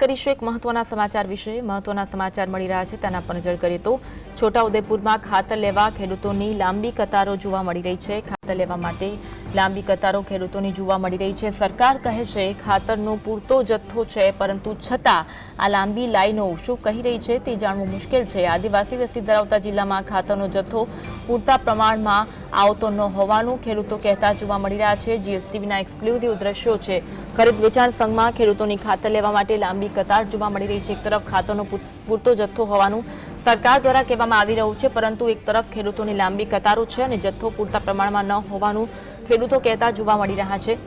કરીશું એક મહત્વના સમાચાર વિશે. મહત્વના સમાચાર મળી રહ્યા છે, તેના પર નજર કરીએ તો છોટાઉદેપુરમાં ખાતર લેવા ખેડૂતોની લાંબી કતારો જોવા મળી રહી છે. ખાતર લેવા માટે લાંબી કતારો ખેડૂતોની જોવા મળી રહી છે. સરકાર કહે છે, ખાતરનો પૂરતો જથ્થો છે, પરંતુ છતાં આ લાંબી લાઈનો શું કહી રહી છે તે જાણવું મુશ્કેલ છે. આદિવાસી વસ્તી ધરાવતા જિલ્લામાં ખાતરનો જથ્થો પૂરતા પ્રમાણમાં આવતો ન હોવાનું ખેડૂતો કહેતા જોવા મળી રહ્યા છે. જીએસટીવીના એક્સક્લુઝિવ દ્રશ્યો છે. ખરીદ વેચાણ સંઘમાં ખેડૂતોની ખાતર લેવા માટે લાંબી કતાર જોવા મળી રહી છે. એક તરફ ખાતરનો પૂરતો જથ્થો હોવાનું સરકાર દ્વારા કહેવામાં આવી રહ્યું છે, પરંતુ એક તરફ ખેડૂતોની લાંબી કતારો છે અને જથ્થો પૂરતા પ્રમાણમાં ન હોવાનું ખેડૂતો કહેતા જોવા મળી રહ્યા છે.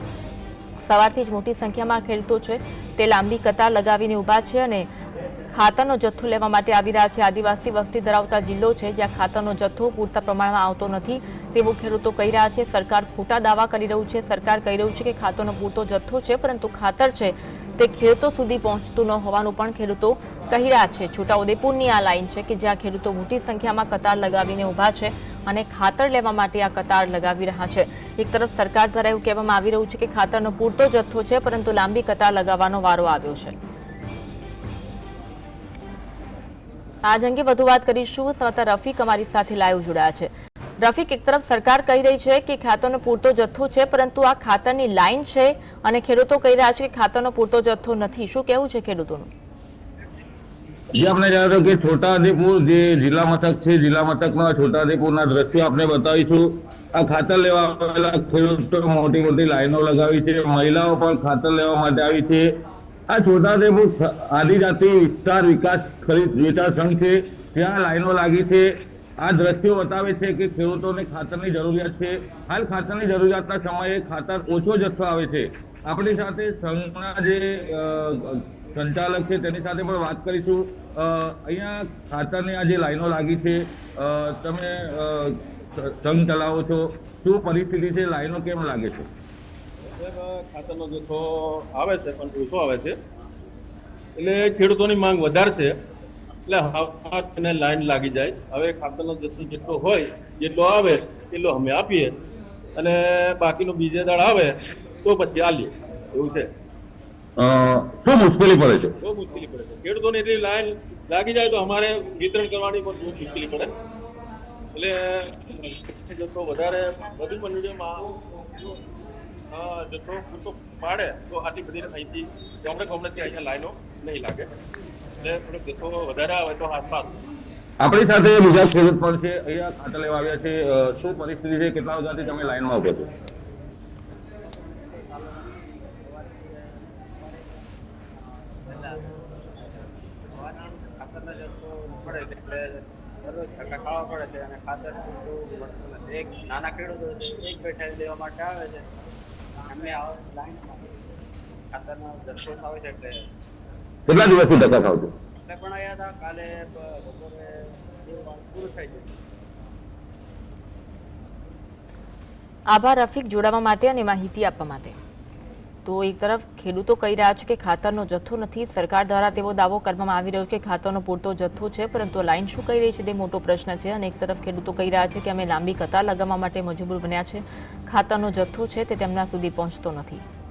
સવારથી જ મોટી સંખ્યામાં ખેડૂતો છે. તે લાંબી કતાર લગાવીને ઊભા છે અને ખાતરનો જથ્થો લેવા માટે આવી રહ્યા છે. આદિવાસી વસ્તી ધરાવતા જિલ્લો છે જ્યાં ખાતરનો જથ્થો પૂરતા પ્રમાણમાં આવતો નથી તેવું ખેડૂતો કહી રહ્યા છે. સરકાર ખોટા દાવા કરી રહ્યું છે. સરકાર કહી રહ્યું છે કે ખાતરનો પૂરતો જથ્થો છે, પરંતુ ખાતર છે તે ખેડૂતો સુધી પહોંચતું ન હોવાનું પણ ખેડૂતો કહી રહ્યા છે. છોટાઉદેપુરની આ લાઈન છે કે જ્યાં ખેડૂતો મોટી સંખ્યામાં કતાર લગાવીને ઊભા છે. અને ખાતર લેવા માટે આ કતાર લગાવી રહ્યા છે. એક તરફ સરકાર દ્વારા એવું કહેવામાં આવી રહ્યું છે કે ખાતરનો પૂરતો જથ્થો છે, પરંતુ લાંબી કતાર લગાવવાનો વારો આવ્યો છે. આજ અંગે વધુ વાત કરીશું. સંવાદદાતા રફીક અમારી સાથે લાઈવ જોડાયા છે. રફીક, એક તરફ સરકાર કહી રહી છે કે ખાતરનો પૂરતો જથ્થો છે, પરંતુ આ ખાતરની લાઈન છે અને ખેડૂતો કહી રહ્યા છે કે ખાતરનો પૂરતો જથ્થો નથી. શું કહેવું છે ખેડૂતોનું? જે આપણે જાણો કે છોટાઉદેપુર જે જિલ્લા મથક છે, જિલ્લા મથકના છોટાઉદેપુરના દ્રશ્યો આપણે બતાવીશું. આ ખાતર લેવા આવેલા ખેડૂતો મોટી મોટી લાઈનો લગાવી છે, મહિલાઓ પણ ખાતર લેવા માટે આવી છે. આ છોટાઉદેપુર આદિજાતિ વિસ્તાર વિકાસ ખરીદ વેચાણ સંઘ છે, ત્યાં લાઈનો લાગી છે. આ દ્રશ્યો બતાવે છે કે ખેડૂતોને ખાતરની જરૂરિયાત છે. હાલ ખાતરની જરૂરિયાતના સમયે ખાતર ઓછો જથ્થો આવે છે. આપણી સાથે સંઘના જે સંચાલક છે, તેની સાથે પણ વાત કરીશું. અહીંયા ખાતરની આ જે લાઈનો લાગી છે તમે સંઘ ચલાવો છો, શું પરિસ્થિતિ છે, લાઈનો કેમ લાગે છે? ખાતરનો જથ્થો આવે છે, પણ ઓછો આવે છે. એટલે ખેડૂતોની માંગ વધારશે, એટલે એને લાઈન લાગી જાય. હવે ખાતરનો જથ્થો જેટલો હોય, જેટલો આવે, એટલો અમે આપીએ. અને બાકીનો બીજે દાળ આવે, તો પછી આલીએ. એવું છે. શું મુશ્કેલી પડે છે. બહુ મુશ્કેલી પડે છે. ખેડૂતોને એટલી લાઈન લાગી જાય તો અમારે વિતરણ કરવાની પણ બહુ મુશ્કેલી પડે. એટલે જથ્થો વધારે વધુ મંડળીઓમાં જથ્થો પૂરતો પાડે તો આટલી બધી અહીંથી ગામડે ગામડેથી અહીંયા લાઈનો નહીં લાગે. એટલે થોડોક જથ્થો વધારે આવે તો હા સારું. આપણી સાથે બીજા ખેડૂત પણ છે અહીંયા ખાતા લેવા આવ્યા છે. શું પરિસ્થિતિ છે? કેટલા વાગ્યાથી તમે લાઈનમાં ઊભો છો? મળે છે. એટલે દરરોજ ધક્કા ખાવા પડે છે અને ખાતર મળતું નથી એક નાના ખેડૂતો એક બેઠા લેવા માટે આવે છે. એમને આવ લાઈનમાં ખાતરનો જથ્થો આવે છે એટલે કેટલા દિવસથી ધક્કા ખાવ છો? એટલે પણ આવ્યા હતા કાલે બપોરે પૂરું થઈ ગયું. આભાર રફીક જોડાવા માટે અને માહિતી આપવા માટે. તો એક તરફ ખેડૂતો કહી રહ્યા છે કે ખાતરનો જથ્થો નથી. સરકાર દ્વારા તેવો દાવો કરવામાં આવી રહ્યો છે કે ખાતરનો પૂરતો જથ્થો છે, પરંતુ લાઇન શું કહી રહી છે તે મોટો પ્રશ્ન છે અને એક તરફ ખેડૂતો કહી રહ્યા છે કે અમે લાંબી કતાર લગાવવા માટે મજબૂર બન્યા છે. ખાતરનો જથ્થો છે તે તેમના સુધી પહોંચતો નથી.